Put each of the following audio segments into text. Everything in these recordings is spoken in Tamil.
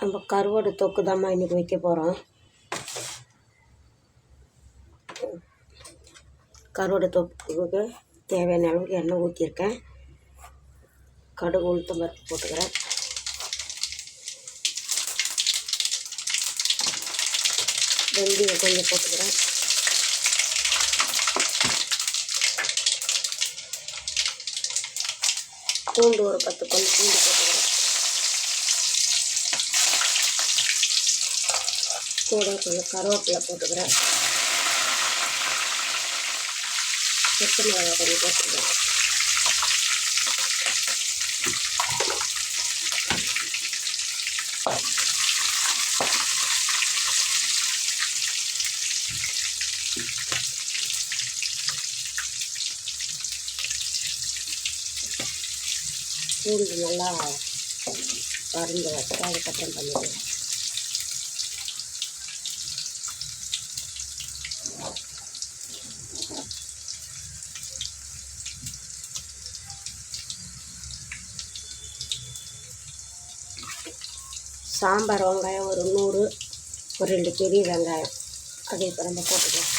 நம்ம கருவாடு தொக்கு தாம்மா இன்றைக்கி வைக்க போகிறோம் கருவாடு தொக்குக்கு தேவையான அளவுக்கு எண்ணெய் ஊற்றியிருக்கேன் கடுகு உளுத்தம் பருப்பு போட்டுக்கிறேன். வெந்தயம் கொஞ்சம் போட்டுக்கிறேன். பூண்டு ஒரு பத்து பல் பூண்டு போட்டுக்கிறேன். கூட கொஞ்சம் கருவேப்பிலை போட்டுக்கிறேன். பச்சை மிளகாய் கொஞ்சம் போட்டுக்கிறேன். பூண்டு நல்லா பறந்து வச்சு அதுக்கப்புறம் பண்ணிடுவேன் சாம்பார் வெங்காயம் ஒரு நூறு ஒரு ரெண்டு பெரிய வெங்காயம். அது இப்போ நம்ம போட்டுக்கலாம்.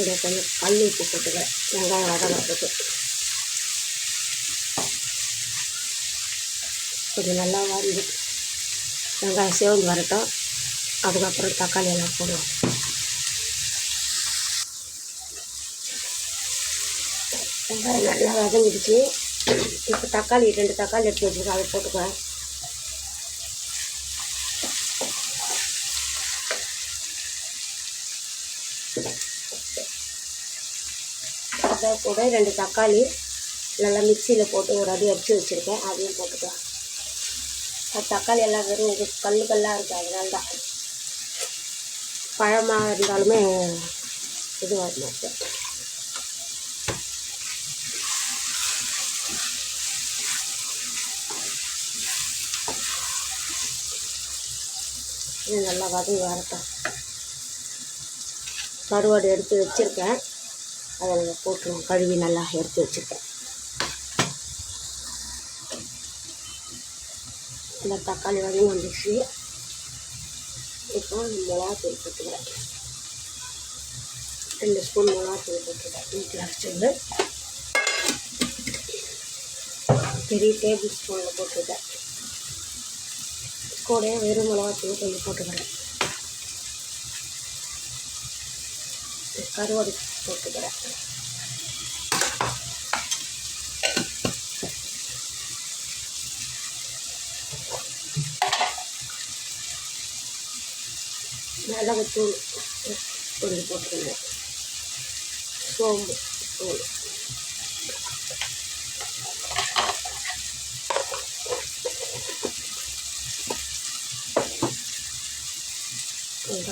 இதை கொஞ்சம் கல் உப்பு போட்டுக்கிறேன். வெங்காயம் வதங்கிறதுக்கு. கொஞ்சம் நல்லா வந்து வெங்காயம் சேவந்து வரட்டும். அதுக்கப்புறம் தக்காளி எல்லாம் போடுவோம் வெங்காயம் நல்லா வதங்கிடுச்சு. இப்போ தக்காளி ரெண்டு தக்காளி எடுத்து வச்சுருக்கேன். அதை போட்டுக்குவேன். அதை கூட ரெண்டு தக்காளி நல்லா மிக்சியில் போட்டு ஒரு அடி அடித்து வச்சுருக்கேன். அதையும் போட்டுக்கலாம். அது தக்காளி எல்லாம் வெறும் இது கல் கல்லாக இருக்குது அதனால தான். பழமாக இருந்தாலுமே இதுவாக வர மாட்டேன் இது நல்லா வதங்கி வரட்டும். கருவாடு எடுத்து வச்சுருக்கேன். அதை போட்டுருவோம் கழுவி நல்லா எடுத்து வச்சுருக்கேன் இந்த தக்காளி வரையும் வந்துச்சு இப்போ மிளகாத்தூள் போட்டுக்கிறேன். ரெண்டு ஸ்பூன் மிளகாத்தூள் போட்டுக்கிறேன். வீட்டில் அரைச்சது பெரிய டேபிள் ஸ்பூனில் போட்டுக்கிறேன். கூட வெறும் மிளகாத்தூள் கொஞ்சம் போட்டுக்கிறேன். கருவாடு போட்டுக்கிறேன் மிளகுத்தூள் கொஞ்சம் போட்டுக்கிறேன் சோம்பு தூள் இந்த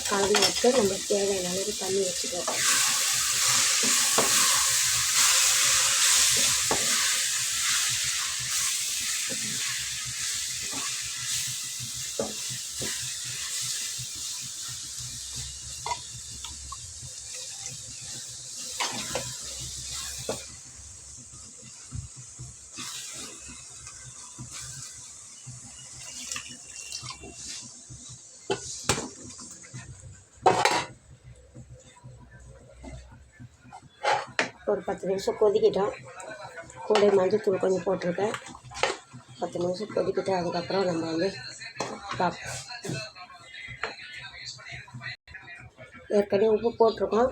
கலந்து விட்டு நம்ம தேவையான அளவு தண்ணி வச்சுக்கலாம் ஒரு பத்து நிமிஷம் கொதிக்கிட்டோம். கூட மஞ்சத்தூள் கொஞ்சம் போட்டிருக்கேன். பத்து நிமிஷம் கொதிக்கிட்டு அதுக்கப்புறம் நம்ம வந்து பார்ப்போம். ஏற்கனவே உப்பு போட்டிருக்கோம்.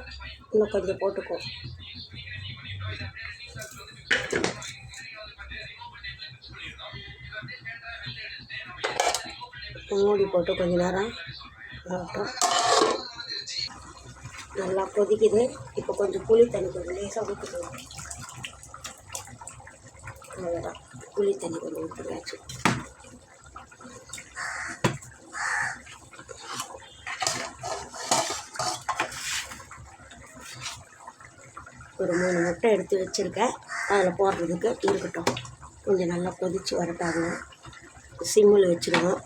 இன்னும் கொஞ்சம் போட்டுக்குவோம். மூடி போட்டு கொஞ்ச நேரம் ஆகட்டும் நல்லா கொதிக்குது. இப்போ கொஞ்சம் புளி தண்ணி கொஞ்சம் லேசாக ஊற்றிக்கலாம் அவ்வளோதான் புளி தண்ணி கொஞ்சம் ஊற்றியாச்சு ஒரு மூணு முட்டை எடுத்து வச்சுருக்கேன். அதில் போடுறதுக்கு இருக்கட்டும். கொஞ்சம் நல்லா கொதித்து வரட்டாங்க சிம்மில் வச்சுருவோம்.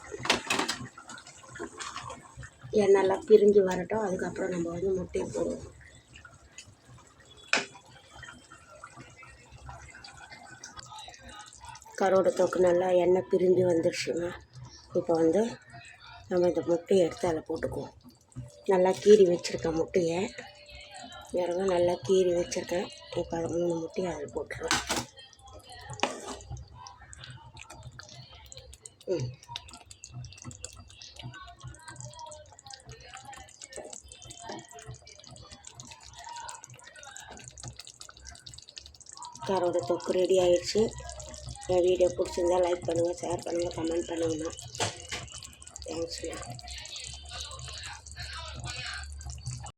எண்ணெயெல்லாம் பிரிஞ்சு வரட்டும். அதுக்கப்புறம் நம்ம வந்து முட்டையை போடுவோம். கரோட தொக்கு நல்லா எண்ணெய் பிரிஞ்சு வந்துடுச்சுங்க இப்போ வந்து நம்ம இந்த முட்டையை எடுத்து அதில் போட்டுக்குவோம். நல்லா கீறி வச்சுருக்கேன் முட்டையை. வேறு நல்லா கீறி வச்சுருக்கேன். இப்போ அதை மூணு முட்டையை அதில் போட்டுருவேன் ம். காரோட தொக்கு ரெடி ஆகிடுச்சு என் வீடியோ பிடிச்சிருந்தா லைக் பண்ணுங்கள் ஷேர் பண்ணுங்கள் கமெண்ட் பண்ணுங்கம்மா தேங்க்ஸ்